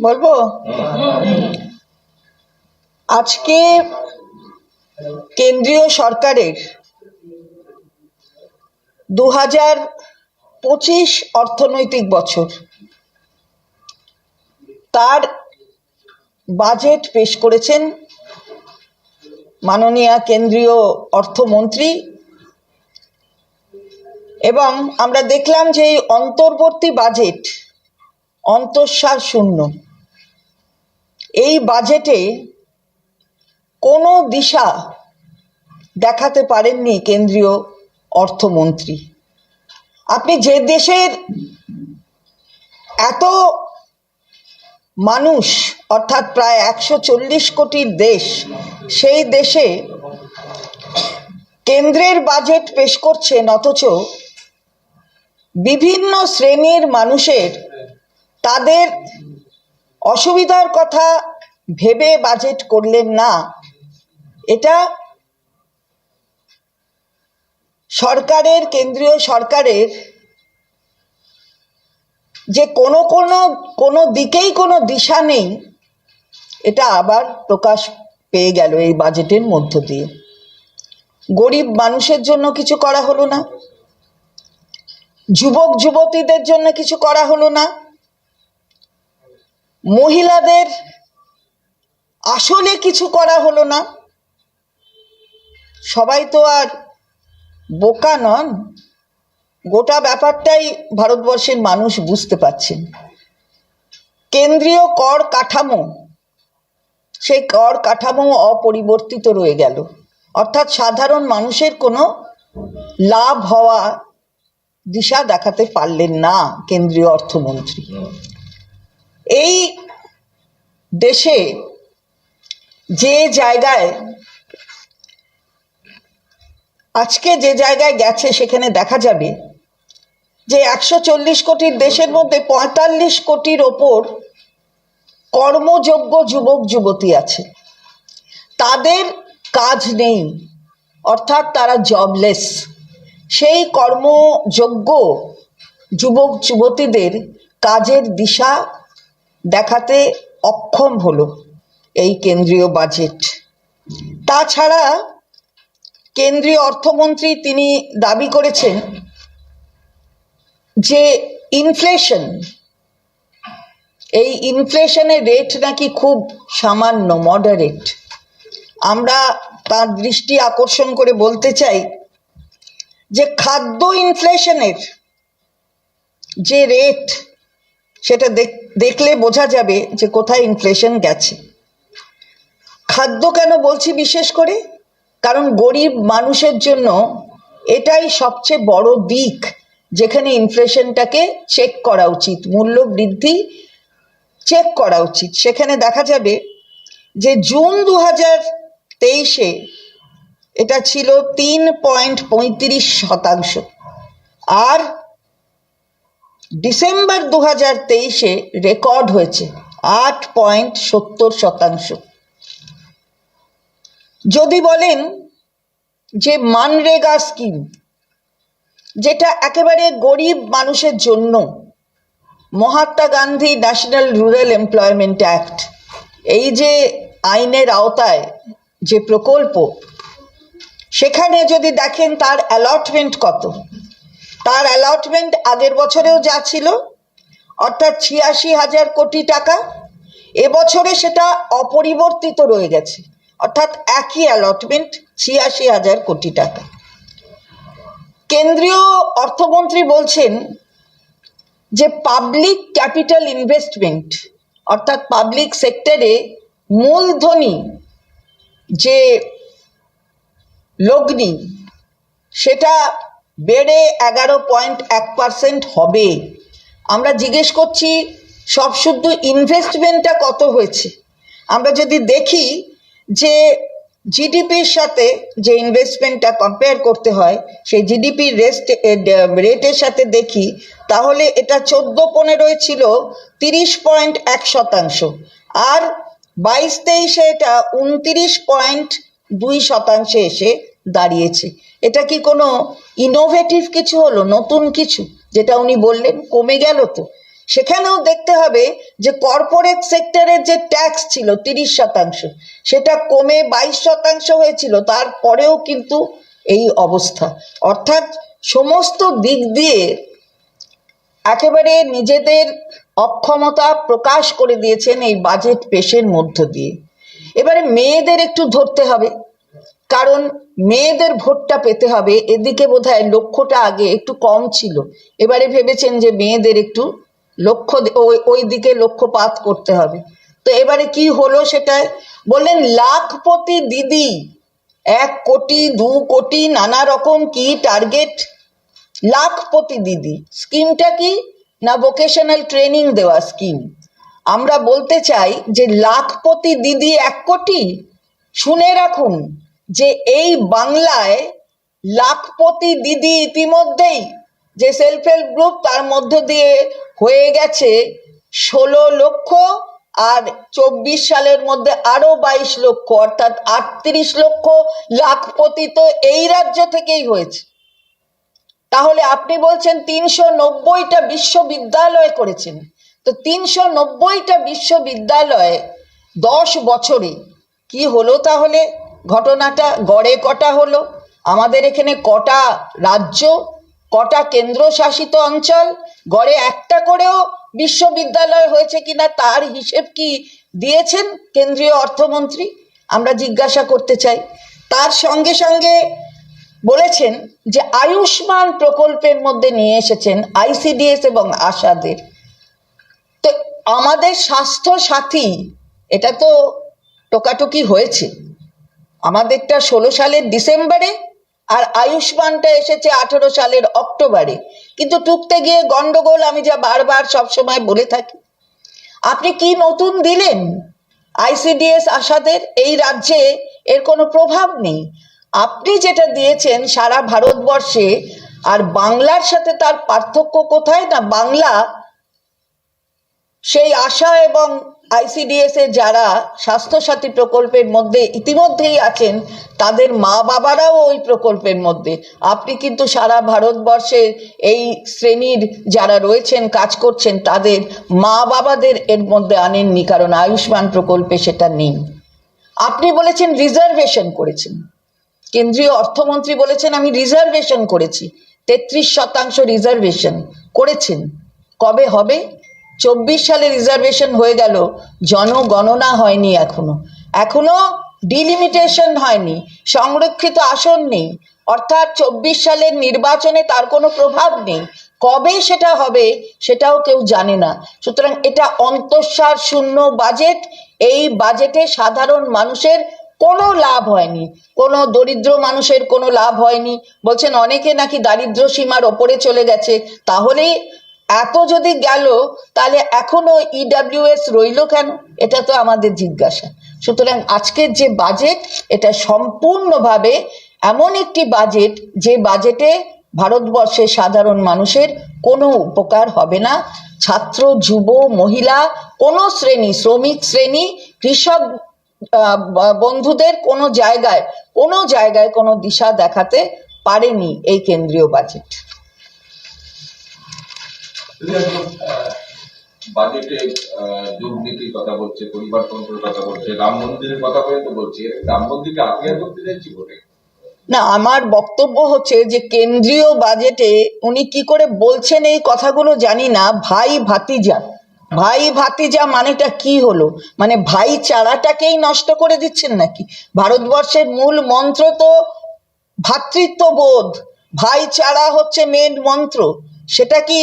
বলব? আজকে কেন্দ্রীয় সরকারের দু হাজার পঁচিশ অর্থনৈতিক বছর তার বাজেট পেশ করেছেন মাননীয় কেন্দ্রীয় অর্থমন্ত্রী এবং আমরা দেখলাম যে এই অন্তর্বর্তী বাজেট, অন্তঃসার শূন্য। এই বাজেটে কোনো দিশা দেখাতে পারেননি কেন্দ্রীয় অর্থমন্ত্রী। আপনি যে দেশের এত মানুষ, অর্থাৎ প্রায় একশো চল্লিশ কোটির দেশ, সেই দেশে কেন্দ্রের বাজেট পেশ করছেন, অথচ বিভিন্ন শ্রেণির মানুষের তাদের অসুবিধার কথা ভেবে বাজেট করলেন না। এটা সরকারের, কেন্দ্রীয় সরকারের যে কোনো কোনো কোনো দিকেই কোনো দিশা নেই, এটা আবার প্রকাশ পেয়ে গেল এই বাজেটের মধ্য দিয়ে। গরিব মানুষের জন্য কিছু করা হলো না। যুবক যুবতীদের জন্য কিছু করা হলো না। মহিলাদের আসলে কিছু করা হলো না। সবাই তো আর বোকা নন। গোটা ব্যাপারটাই ভারতবর্ষের মানুষ বুঝতে পারছেন। কেন্দ্রীয় কর কাঠামো, সেই কর কাঠামো অপরিবর্তিত রয়ে গেল। অর্থাৎ সাধারণ মানুষের কোনো লাভ হওয়া দিশা দেখাতে পারলেন না কেন্দ্রীয় অর্থমন্ত্রী। এই দেশে যে জায়গায় আজকে যে জায়গায় গেছে সেখানে দেখা যাবে যে একশো চল্লিশ কোটির দেশের মধ্যে পঁয়তাল্লিশ কোটির ওপর কর্মযোগ্য যুবক, যুবতী আছে। তাদের কাজ নেই, অর্থাৎ তারা জবলেস সেই কর্মযোগ্য যুবক, যুবতীদের কাজের দিশা দেখাতে অক্ষম হলো এই কেন্দ্রীয় বাজেট। তাছাড়া কেন্দ্রীয় অর্থমন্ত্রী তিনি দাবি করেছেন যে ইনফ্লেশন এই ইনফ্লেশনের রেট নাকি খুব সামান্য মডারেট আমরা তার দৃষ্টি আকর্ষণ করে বলতে চাই যে খাদ্য ইনফ্লেশনের যে রেট সেটা দেখ- দেখলে বোঝা যাবে যে কোথায় ইনফ্লেশন গেছে। খাদ্য কেন বলছি বিশেষ করে? কারণ গরিব মানুষের জন্য এটাই সবচেয়ে বড় দিক যেখানে ইনফ্লেশনটাকে চেক করা উচিত, মূল্য বৃদ্ধি চেক করা উচিত। সেখানে দেখা যাবে যে জুন দু হাজার তেইশে এটা ছিল তিন পয়েন্ট পঁয়ত্রিশ শতাংশ। আর ডিসেম্বর দু হাজার তেইশে রেকর্ড হয়েছে আট পয়েন্ট সত্তর শতাংশ। যদি বলেন যে মানরেগা স্কিম, যেটা একেবারে গরিব মানুষের জন্য Mahatma Gandhi national rural employment act, এই যে আইনের আওতায় যে প্রকল্প সেখানে যদি দেখেন তার অ্যালটমেন্ট কত, তার অ্যালটমেন্ট আগের বছরেও যা ছিল, অর্থাৎ ছিয়াশি হাজার কোটি টাকা, এবছরে সেটা অপরিবর্তিত রয়ে গেছে, অর্থাৎ একই অ্যালটমেন্ট ছিয়াশি হাজার কোটি টাকা। কেন্দ্রীয় অর্থমন্ত্রী বলছেন যে পাবলিক ক্যাপিটাল ইনভেস্টমেন্ট অর্থাৎ পাবলিক সেক্টরে মূলধনী যে লগ্নি, সেটা বেড়ে এগারো পয়েন্ট এক পার্সেন্ট হবে। আমরা জিজ্ঞেস করছি, সব শুদ্ধ ইনভেস্টমেন্টটা কত হয়েছে? আমরা যদি দেখি যে জিডিপির সাথে যে ইনভেস্টমেন্টটা কম্পেয়ার করতে হয়, সেই জিডিপির রেস্ট রেটের সাথে দেখি, তাহলে এটা চোদ্দ পনেরোয় ছিল তিরিশ পয়েন্ট এক শতাংশ। আর বাইশ তেইশে এটা উনতিরিশ পয়েন্ট দুই শতাংশে এসে দাঁড়িয়েছে। এটা কি কোনো ইনোভেটিভ কিছু হলো? নতুন কিছু? যেটা উনি বললেন, কমে গেল তো। সেখানেও দেখতে হবে যে কর্পোরেট সেক্টরের যে ট্যাক্স ছিল, তিরিশ শতাংশ, সেটা কমে বাইশ শতাংশ হয়েছিল, তারপরেও কিন্তু এই অবস্থা। অর্থাৎ সমস্ত দিক দিয়ে একেবারে নিজেদের অক্ষমতা প্রকাশ করে দিয়েছেন এই বাজেট পেশের মধ্য দিয়ে। এবারে মেয়েদের একটু ধরতে হবে। কারণ মেয়েদের ভোটটা পেতে হবে, এদিকে বোধহয় লক্ষ্যটা আগে একটু কম ছিল। এবারে ভেবেছেন যে মেয়েদের একটু লক্ষ্য ওই দিকে লক্ষ্যপাত করতে হবে। তো এবারে কি হলো সেটা বললেন, লাখপতি দিদি, এক কোটি, দু কোটি, নানা রকম কি টার্গেট লাখপতি দিদি স্কিমটা কি? না ভোকেশনাল ট্রেনিং দেওয়া স্কিম আমরা বলতে চাই যে লাখপতি দিদি এক কোটি। শুনে রাখুন যে এই বাংলায় লাখপতি দিদি ইতিমধ্যেই যে সেলফ হেল্প গ্রুপ তার মধ্য দিয়ে হয়ে গেছে ষোলো লক্ষ আর চব্বিশ সালের মধ্যে আরও বাইশ লক্ষ, অর্থাৎ আটত্রিশ লক্ষ লাখপতি তো এই রাজ্য থেকেই হয়েছে। তাহলে আপনি বলছেন তিনশো নব্বইটা বিশ্ববিদ্যালয় করেছেন। তো তিনশো নব্বইটা বিশ্ববিদ্যালয়ে দশ বছরে। কি হলো তাহলে? ঘটনাটা গড়ে কটা হলো? আমাদের এখানে কটা রাজ্য, কটা কেন্দ্রশাসিত অঞ্চল, গড়ে একটা করেও বিশ্ববিদ্যালয় হয়েছে কিনা তার হিসেব কি দিয়েছেন কেন্দ্রীয় অর্থমন্ত্রী? আমরা জিজ্ঞাসা করতে চাই। তার সঙ্গে সঙ্গে বলেছেন যে আয়ুষ্মান প্রকল্পের মধ্যে নিয়ে এসেছেন আইসিডিএস এবং আশাদের। আমাদের স্বাস্থ্য সাথী, এটা তো টোকাটুকি হয়েছে। আমাদেরটা ষোলো সালের ডিসেম্বরে আর আয়ুষ্মানটা এসেছে আঠেরো সালের অক্টোবরে। কিন্তু টুকতে গিয়ে গন্ডগোল আমি যা বারবার সবসময় বলে থাকি। আপনি কি নতুন দিলেন? আইসিডিএস আসাদের এই রাজ্যে এর কোনো প্রভাব নেই। আপনি যেটা দিয়েছেন সারা ভারতবর্ষে, আর বাংলার সাথে তার পার্থক্য কোথায় না বাংলা সেই আশা এবং আইসিডিএস এর যারা স্বাস্থ্যসাথী প্রকল্পের মধ্যে ইতিমধ্যেই আছেন, তাদের মা বাবারাও ওই প্রকল্পের মধ্যে। আপনি কিন্তু সারা ভারতবর্ষের এই শ্রেণির যারা রয়েছেন, কাজ করছেন, তাদের মা বাবাদের এর মধ্যে আনেননি, কারণ আয়ুষ্মান প্রকল্পে সেটা নেই। আপনি বলেছেন রিজার্ভেশন করেছেন। কেন্দ্রীয় অর্থমন্ত্রী বলেছেন, আমি রিজার্ভেশন করেছি। তেত্রিশ শতাংশ রিজার্ভেশন করেছেন। কবে হবে? চব্বিশ সালে রিজার্ভেশন হয়ে গেল। জনগণনা হয়নি এখনও। এখনও ডিলিমিটেশন হয়নি। সংরক্ষিত আসন নেই। অর্থাৎ চব্বিশ সালের নির্বাচনে তার কোনো প্রভাব নেই। কবে সেটা হবে সেটাও কেউ জানে না। সুতরাং এটা অন্তঃসার শূন্য বাজেট এই বাজেটে সাধারণ মানুষের কোনো লাভ হয়নি। কোনো দরিদ্র মানুষের কোনো লাভ হয়নি। বলছেন, অনেকে নাকি দারিদ্র সীমার ওপরে চলে গেছে। তাহলে এত যদি গেল, তাহলে এখনও ইডাব্লিউএস রইল কেন? এটা তো আমাদের জিজ্ঞাসা। সুতরাং আজকের যে বাজেট এটা সম্পূর্ণভাবে এমন একটি বাজেট যে বাজেটে ভারতবর্ষের সাধারণ মানুষের কোনো উপকার হবে না। ছাত্র, যুব, মহিলা, কোনো শ্রেণি, শ্রমিক শ্রেণি, কৃষক বন্ধুদের কোনো জায়গায় কোনো জায়গায় কোনো দিশা দেখাতে পারেনি এই কেন্দ্রীয় বাজেট বাজেটে দুর্নীতির কথা বলছে কথা বলছে, রাম মন্দিরের কথা পর্যন্ত বলছে। রাম মন্দিরকে আত্মীয় করতে চাইছি ভোটে না, আমার বক্তব্য হচ্ছে যে কেন্দ্রীয় বাজেটে উনি কি করে বলছেন এই কথাগুলো জানি না। ভাই ভাতিজা। ভাই ভাতিজা মানেটা কি হলো? মানে ভাইচারাটাকেই নষ্ট করে দিচ্ছেন নাকি? ভারতবর্ষের মূল মন্ত্র তো ভ্রাতৃত্ববোধ ভাইচারা হচ্ছে মেন মন্ত্র। সেটা কি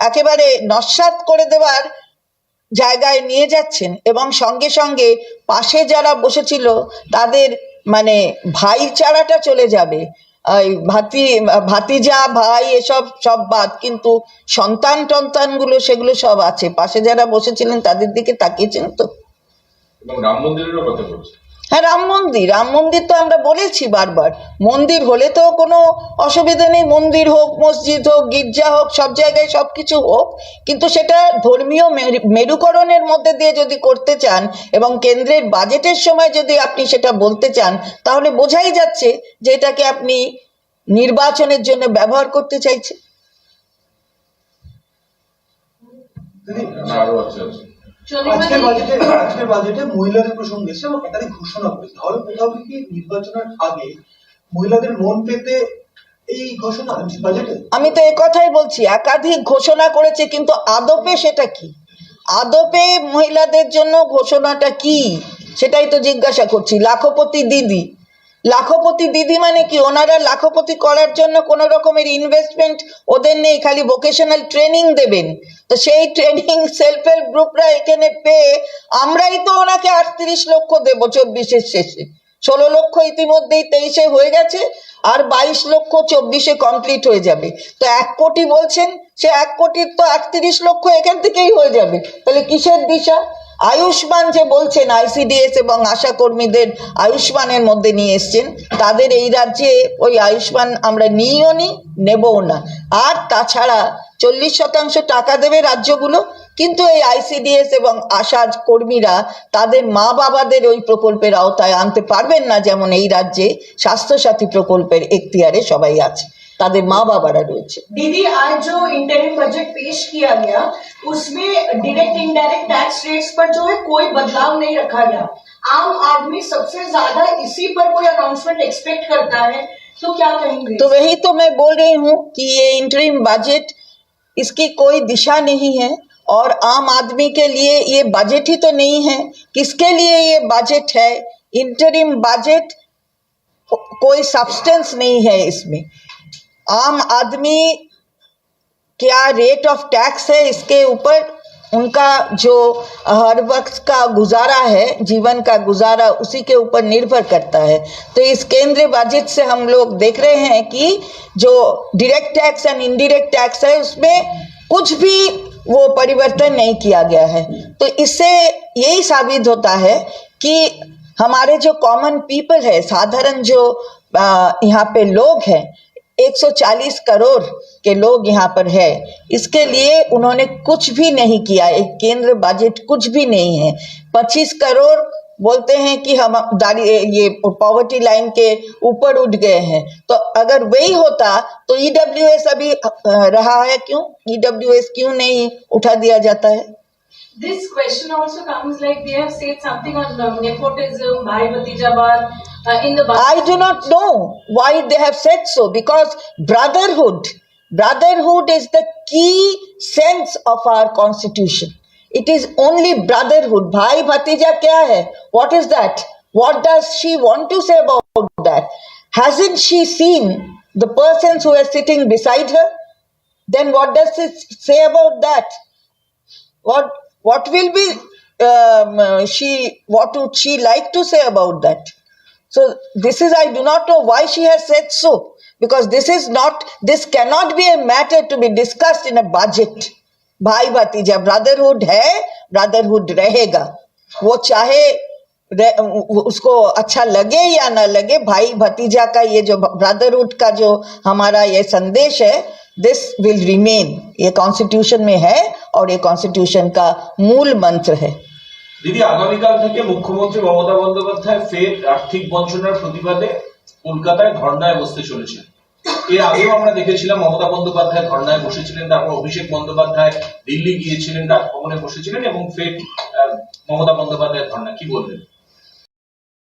একেবারে নস্বাত করে দেওয়ার জায়গায় নিয়ে যাচ্ছেন এবং সঙ্গে সঙ্গে পাশে যারা বসেছিল তাদের মানে ভাইচারাটা চলে যাবে। ভাতি, ভাতিজা, ভাই এসব সব বাদ, কিন্তু সন্তান টন্তানগুলো সেগুলো সব আছে। পাশে যারা বসেছিলেন তাদের দিকে তাকিয়েছেন তো? রাম মন্দিরেরও কথা বলছে হ্যাঁ রাম মন্দির রাম মন্দির তো আমরা বলেছি বারবার। মন্দির হলে তো কোনো অসুবিধা নেই মন্দির হোক মসজিদ হোক গির্জা হোক সব জায়গায় সব কিছু হোক। কিন্তু সেটা ধর্মীয় মেরু- মেরুকরণের মধ্যে দিয়ে যদি করতে চান এবং কেন্দ্রের বাজেটের সময় যদি আপনি সেটা বলতে চান তাহলে বোঝাই যাচ্ছে যে এটাকে আপনি নির্বাচনের জন্য ব্যবহার করতে আছে। আজকের বাজেটে আজকের বাজেটে মহিলাদের প্রসঙ্গে এসে এবং ঘোষণা করেছে ধরো কোথাও কি নির্বাচনের আগে মহিলাদের মন পেতে এই ঘোষণা বাজেটে আমি তো কথাই বলছি একাধিক ঘোষণা করেছে কিন্তু আদপে সেটা কি? আদপে মহিলাদের জন্য ঘোষণাটা কি? সেটাই তো জিজ্ঞাসা করছি। লাখপতি দিদি লাখপতি দিদি মানে কি? ওনারা লাখপতি করার জন্য কোনো রকমের ইনভেস্টমেন্ট ওদের নেই, খালি ভোকেশনাল ট্রেনিং দেবেন। তো সেই ট্রেনিং সেলফ হেল্প গ্রুপরা এখানে পেয়ে আমরাই তো ওনাকে আটত্রিশ লক্ষ দেবো চব্বিশের শেষে। ষোলো লক্ষ ইতিমধ্যেই তেইশে হয়ে গেছে, আর বাইশ লক্ষ চব্বিশে কমপ্লিট হয়ে যাবে। তো এক কোটি বলছেন, সে এক কোটির তো আটত্রিশ লক্ষ এখান থেকেই হয়ে যাবে। তাহলে কিসের দিশা? আয়ুষ্মান যে বলছেন আইসিডিএস এবং আশা কর্মীদের আয়ুষ্মানের মধ্যে নিয়ে এসছেন, তাদের এই রাজ্যে ওই আয়ুষ্মান আমরা নিইও নি, নেবও না। আর তাছাড়া চল্লিশ শতাংশ টাকা দেবে রাজ্যগুলো, কিন্তু এই আইসিডিএস এবং আশা কর্মীরা তাদের মা বাবাদের ওই প্রকল্পের আওতায় আনতে পারবেন না, যেমন এই রাজ্যে স্বাস্থ্যসাথী প্রকল্পের এখতিয়ারে সবাই আছে। তাদের মা বাবারা রয়েছে दीदी आज जो इंटरिम बजट पेश किया गया उसमें डायरेक्ट इनडायरेक्ट टैक्स रेट्स पर जो है कोई बदलाव नहीं रखा गया आम आदमी सबसे ज्यादा इसी पर कोई अनाउंसमेंट एक्सपेक्ट करता है तो क्या कहेंगे तो वही तो मैं बोल रही हूँ कि ये इंटरिम बजट इसकी कोई दिशा नहीं है और आम आदमी के लिए ये बजट ही तो नहीं है किसके लिए ये बजट है इंटरिम बजट कोई सब्सटेंस नहीं है इसमें आम आदमी क्या रेट ऑफ़ टैक्स है इसके ऊपर? उनका जो हर वक्त का गुजारा है, जीवन का गुजारा, उसी के ऊपर निर्भर करता है। तो इस केंद्रीय बजट से हम लोग देख रहे हैं कि जो direct tax and indirect tax है, उसमें कुछ भी वो परिवर्तन नहीं किया गया है। तो इससे यही साबित होता है कि हमारे जो कॉमन पीपल है, साधारण जो यहाँ पे लोग हैं 140 करोड़ के लोग यहाँ पर है। इसके लिए उन्होंने कुछ भी नहीं किया। एक केंद्र बजट कुछ भी नहीं है। 25 करोड़ बोलते हैं कि हम ये पॉवर्टी लाइन के ऊपर उठ गए हैं। तो अगर वही होता तो ईडब्ल्यूएस अभी रहा है क्यों? ईडब्ल्यूएस क्यों नहीं उठा दिया जाता है? This question also comes like they have said something on uh, nepotism, Bhai Bhatijawad, uh, in the budget. I do not know why they have said so because brotherhood, brotherhood is the key sense of our constitution. It is only brotherhood. Bhai Bhatija kya hai? What is that? What does she want to say about that? Hasn't she seen the persons who are sitting beside her? Then what does it say about that? what what will be um, uh, she what would she like to say about that so, this is, i do not know why she has said so, because this is not, this cannot be a matter to be discussed in a budget. भाई भतीजा brotherhood है brotherhood रहेगा वो चाहे रह- उसको अच्छा लगे या ना लगे भाई भतीजा का ये जो ब्रदरहुड का जो हमारा ये संदेश है दिस विल रिमेन ये कॉन्स्टिट्यूशन में है और ये कॉन्स्टिट्यूशन का मूल मंत्र है দিদি, আগামীকাল থেকে মুখ্যমন্ত্রী মমতা বন্দ্যোপাধ্যায় ফের আর্থিক বঞ্চনার প্রতিবাদে কলকাতায় ধর্নায় বসতে চলেছেন। এর আগেও আমরা দেখেছিলাম মমতা বন্দ্যোপাধ্যায় ধর্নায় বসেছিলেন, তারপর অভিষেক বন্দ্যোপাধ্যায় দিল্লি গিয়েছিলেন, রাজভবনে বসেছিলেন এবং ফের মমতা বন্দ্যোপাধ্যায়ের ধর্না। কি বলবেন?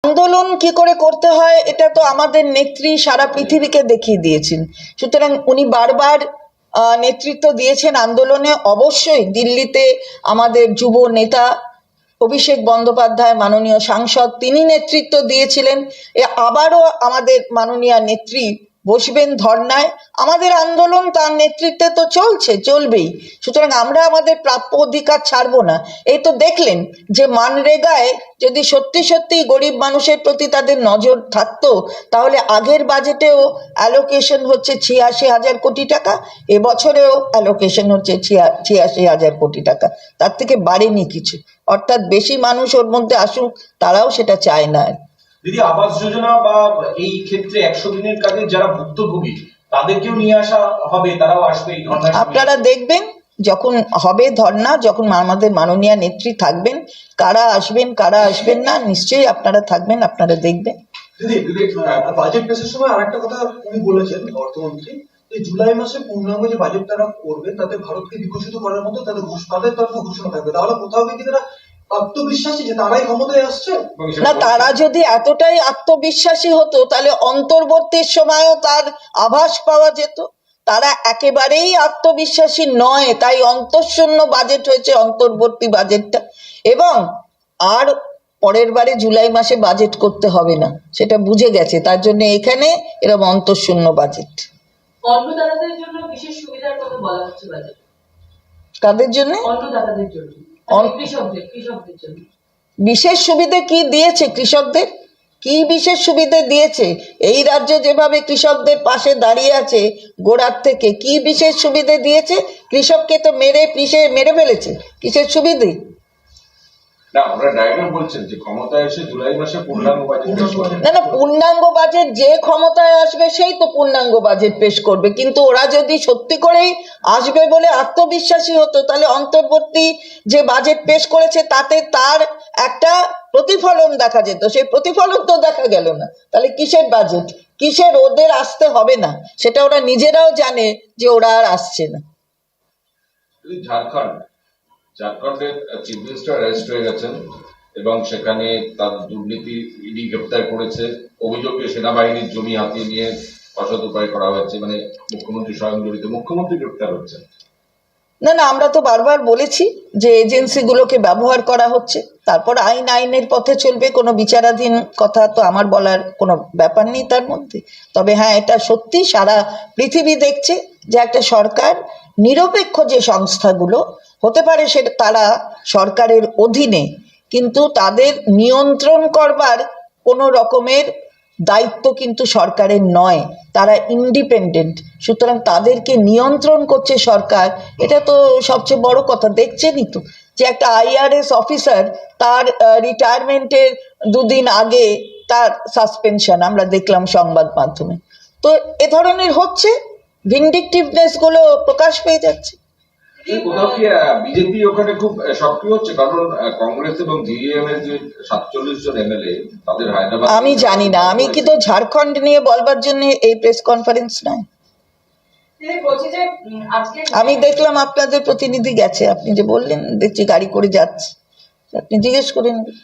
আন্দোলন কি করে করতে হয়, এটা তো আমাদের নেত্রী সারা পৃথিবীকে দেখিয়ে দিয়েছেন। সুতরাং উনি বারবার নেতৃত্ব দিয়েছেন আন্দোলনে। অবশ্যই দিল্লিতে আমাদের যুব নেতা অভিষেক বন্দ্যোপাধ্যায় মাননীয় সাংসদ তিনি নেতৃত্ব দিয়েছিলেন। এ আবারও আমাদের মাননীয় নেত্রী বসবেন ধর্নায়। আমাদের আন্দোলন তার নেতৃত্বে তো চলছে, চলবেই। সুতরাং আমরা আমাদের প্রাপ্য অধিকার ছাড়বো না। এই তো দেখলেন যে মানরেগায় যদি সত্যি সত্যি গরিব মানুষের প্রতি তাদের নজর থাকতো, তাহলে আগের বাজেটেও অ্যালোকেশন হচ্ছে ছিয়াশি হাজার কোটি টাকা, এবছরেও অ্যালোকেশন হচ্ছে ছিয়াশি হাজার কোটি টাকা। তার থেকে বাড়েনি কিছু। অর্থাৎ বেশি মানুষ ওর মধ্যে আসুক, তারাও সেটা চায় না আর দিদি আবাস যোজনা বা এই ক্ষেত্রে একশো দিনের কাজে যারা ভুক্তভোগী তাদেরকেও নিয়ে আসা হবে তারাও আসবে আপনারা দেখবেন যখন হবে ধর্না যখন আমাদের মাননীয় নেত্রী থাকবেন কারা আসবেন কারা আসবেন না নিশ্চয়ই আপনারা থাকবেন আপনারা দেখবেন। বাজেট পেশের সময় আরেকটা কথা উনি বলেছেন অর্থমন্ত্রী। যে জুলাই মাসে পূর্ণাঙ্গ যে বাজেট তারা করবে তাতে ভারতকে বিকশিত করার মতো তাদের ঘোষ- তাদের তরফে ঘোষণা থাকবে। তাহলে কোথাও গিয়ে কি তারা আত্মবিশ্বাসী যে তারাই ক্ষমতায় আসছে? না তারা যদি এতটাই আত্মবিশ্বাসী হতো তাহলে অন্তর্বর্তীর সময়ও তার আভাস পাওয়া যেত। তারা একেবারেই আত্মবিশ্বাসী নয় তাই অন্তঃশূন্য বাজেট হয়েছে অন্তর্বর্তী বাজেটটা এবং আর পরের বারে জুলাই মাসে বাজেট করতে হবে না সেটা বুঝে গেছে। তার জন্য এখানে এরকম অন্তঃশূন্য বাজেট অন্নদাতাদের জন্য বিশেষ সুবিধার কথা বলা হচ্ছে বাজেটে কাদের জন্য। বিশেষ সুবিধে কি দিয়েছে কৃষকদের? কি বিশেষ সুবিধে দিয়েছে? এই রাজ্য যেভাবে কৃষকদের পাশে দাঁড়িয়ে আছে গোড়ার থেকে কি বিশেষ সুবিধে দিয়েছে? কৃষককে তো মেরে পিষে মেরে ফেলেছে। কিসের সুবিধে? না না পূর্ণাঙ্গ বাজেট যে ক্ষমতায় আসবে সেই তো পূর্ণাঙ্গ বাজেট পেশ করবে। কিন্তু ওরা যদি সত্যি করেই আসবে বলে আত্মবিশ্বাসী হতো তাহলে অন্তর্বর্তী যে বাজেট পেশ করেছে তাতে তার একটা প্রতিফলন দেখা যেত। সেই প্রতিফলন তো দেখা গেল না। তাহলে কিসের বাজেট কিসের ওদের আসতে হবে না? সেটা ওরা নিজেরাও জানে যে ওরা আর আসছে না। ঝাড়খণ্ড। ঝাড়খণ্ডের চিফ মিনিস্টার অ্যারেস্ট হয়ে গেছেন এবং সেখানে তার দুর্নীতি ইডি গ্রেপ্তার করেছে। অভিযোগে সেনাবাহিনীর জমি হাতিয়ে নিয়ে অসৎ উপায় করা হয়েছে মানে মুখ্যমন্ত্রী স্বয়ং জড়িত মুখ্যমন্ত্রী গ্রেপ্তার হচ্ছেন। না না, আমরা তো বারবার বলেছি যে এজেন্সিগুলোকে ব্যবহার করা হচ্ছে। তারপর আইন, আইনের পথে চলবে, কোনো বিচারাধীন কথা তো আমার বলার কোনো ব্যাপার নেই তার মধ্যে। তবে হ্যাঁ এটা সত্যি সারা পৃথিবী দেখছে যে একটা সরকার নিরপেক্ষ যে সংস্থাগুলো হতে পারে সেটা তারা সরকারের অধীনে, কিন্তু তাদের নিয়ন্ত্রণ করবার কোনো রকমের দায়িত্ব কিন্তু সরকারের নয়। তারা ইন্ডিপেন্ডেন্ট সুতরাং তাদেরকে নিয়ন্ত্রণ করছে সরকার। এটা তো সবচেয়ে বড় কথা, দেখছেনই তো যে একটা আইআরএস অফিসার তার রিটায়ারমেন্টের দুদিন আগে তার সাসপেনশন আমরা দেখলাম সংবাদ মাধ্যমে। তো এ ধরনের হচ্ছে ভিন্ডিকটিভনেসগুলো প্রকাশ পেয়ে যাচ্ছে। কোথাও কি বিজেপি ওখানে খুব সক্রিয় হচ্ছে? কারণ কংগ্রেস এবং জিএম এর যে সাতচল্লিশ জন এমএলএ তাদের হায়দ্রাবাদ আমি জানি না। আমি কিন্তু ঝাড়খণ্ড নিয়ে বলবার জন্য এই প্রেস কনফারেন্স নয় আমি দেখলাম আপনাদের প্রতিনিধি গেছে। আপনি যে বললেন দেখছি গাড়ি করে যাচ্ছে। আপনি জিজ্ঞেস করে নেবেন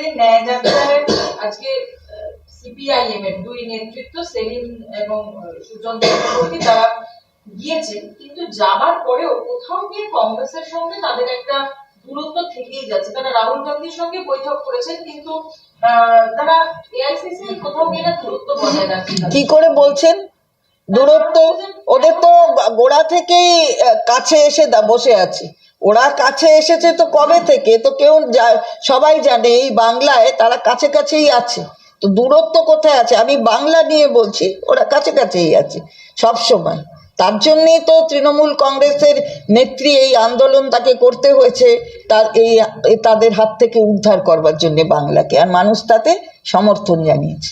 এই ন্যায় যাত্রায় আজকে সিপিআইএম এর দুই নেতৃত্ব সেলিম এবং সুজন চক্রবর্তী তারা গিয়েছে কিন্তু যাবার পরেও কোথাও গিয়ে কংগ্রেসের সঙ্গে তাদের একটা দূরত্ব থেকেই যাচ্ছে। তারা রাহুল গান্ধীর সঙ্গে বৈঠক করেছেন কিন্তু তারা এআইসিসি কোথাও গিয়ে একটা দূরত্ব বজায় রাখছে কি করে বলছেন? দূরত্ব? ওদের তো গোড়া থেকেই কাছে এসে বসে আছে। ওরা কাছে এসেছে তো কবে থেকে? তো কেউ সবাই জানে এই বাংলায় তারা কাছে কাছেই আছে। তো দূরত্ব কোথায় আছে? আমি বাংলা নিয়ে বলছি ওরা কাছে কাছেই আছে সব সময়। তার জন্যেই তো তৃণমূল কংগ্রেসের নেত্রী এই আন্দোলন তাকে করতে হয়েছে তার এই তাদের হাত থেকে উদ্ধার করবার জন্য বাংলাকে। আর মানুষ তাতে সমর্থন জানিয়েছে।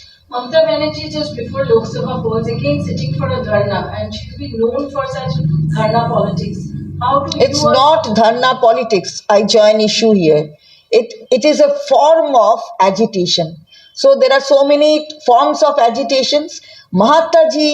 It's not dharna politics I join issue here it it is a form of agitation so there are so forms of agitations Mahatmaji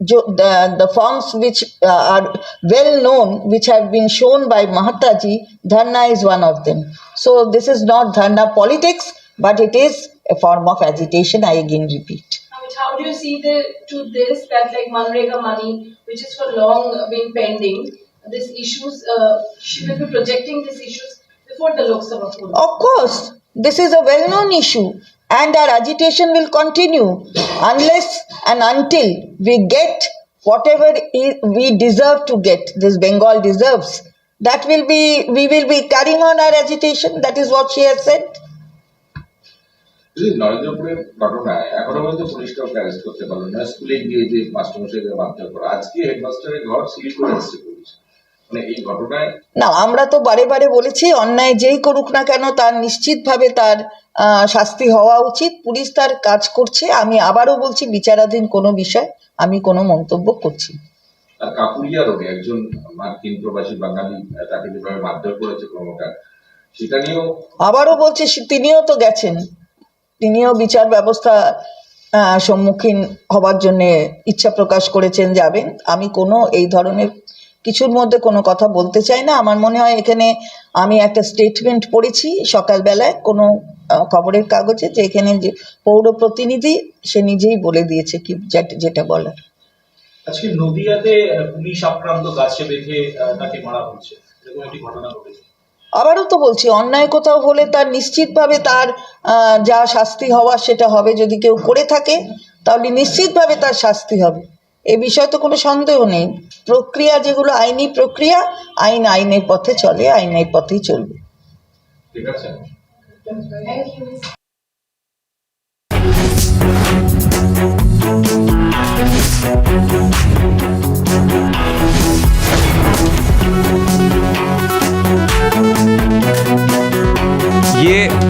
the the forms which uh, are well known, which have been shown by Mahatma ji, dharna is one of them. So this is not dharna politics, but it is a form of agitation. I again repeat. How do you see the to this that like Manrega money, which is for long been pending, these issues, uh, she will be projecting these issues before the Lok Sabha. Of course, this is a well known issue. And our agitation will continue unless and until we get whatever we deserve to get this bengal deserves that will be we will be carrying on our agitation that is what she has said নরেন্দ্রপুরের ঘটনায় এখনও পর্যন্ত police কাউকে arrest করতে পারল না স্কুলে গিয়ে যে মাস্টারমশাইদের মারধর করা আজকে হেডমাস্টারের ঘর সিল করে আসছে পুলিশ মানে এই ঘটনায় না আমরা তো বারে বারে বলেছি অন্যায় যেই করুক না কেন তার নিশ্চিতভাবে তার শাস্তি হওয়া উচিত। পুলিশ তার কাজ করছে। আমি আবারও বলছি বিচারাধীন কোনো বিষয় আমি কোনো মন্তব্য করছি আর কাকুরিয়া রোডে একজন মার্কিন প্রবাসী বাঙালি তাকে যেভাবে মারধর করেছে প্রমোটার সেটা নিয়েও আবারও বলছি তিনিও তো গেছেন। তিনিও বিচার ব্যবস্থা সম্মুখীন হবার জন্য ইচ্ছা প্রকাশ করেছেন যাবেন। আমি কোনো এই ধরনের কিছুর মধ্যে কোনো কথা বলতে চাই না। আমার মনে হয় এখানে আমি একটা স্টেটমেন্ট পড়েছি সকালবেলায় কোনো খবরের কাগজে যে এখানে যে পৌর প্রতিনিধি সে নিজেই বলে দিয়েছে কি যেটা- বলার। আজকে নদিয়াতে পুলিশ আক্রান্ত গাছে বেঁধে তাকে মারা হচ্ছে এরকম একটি ঘটনা ঘটেছে। আবারও তো বলছি অন্যায় কোথাও হলে তার নিশ্চিতভাবে তার যা শাস্তি হওয়ার সেটা হবে। যদি কেউ করে থাকে তাহলে নিশ্চিতভাবে তার শাস্তি হবে। এ বিষয়ে তো কোনো সন্দেহ নেই। প্রক্রিয়া যেগুলো আইনি প্রক্রিয়া আইন আইনের পথে চলে আইনের পথেই চলবে। ঠিক আছে। ये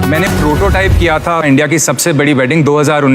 मैंने प्रोटोटाइप किया था इंडिया की सबसे बड़ी वेडिंग 2019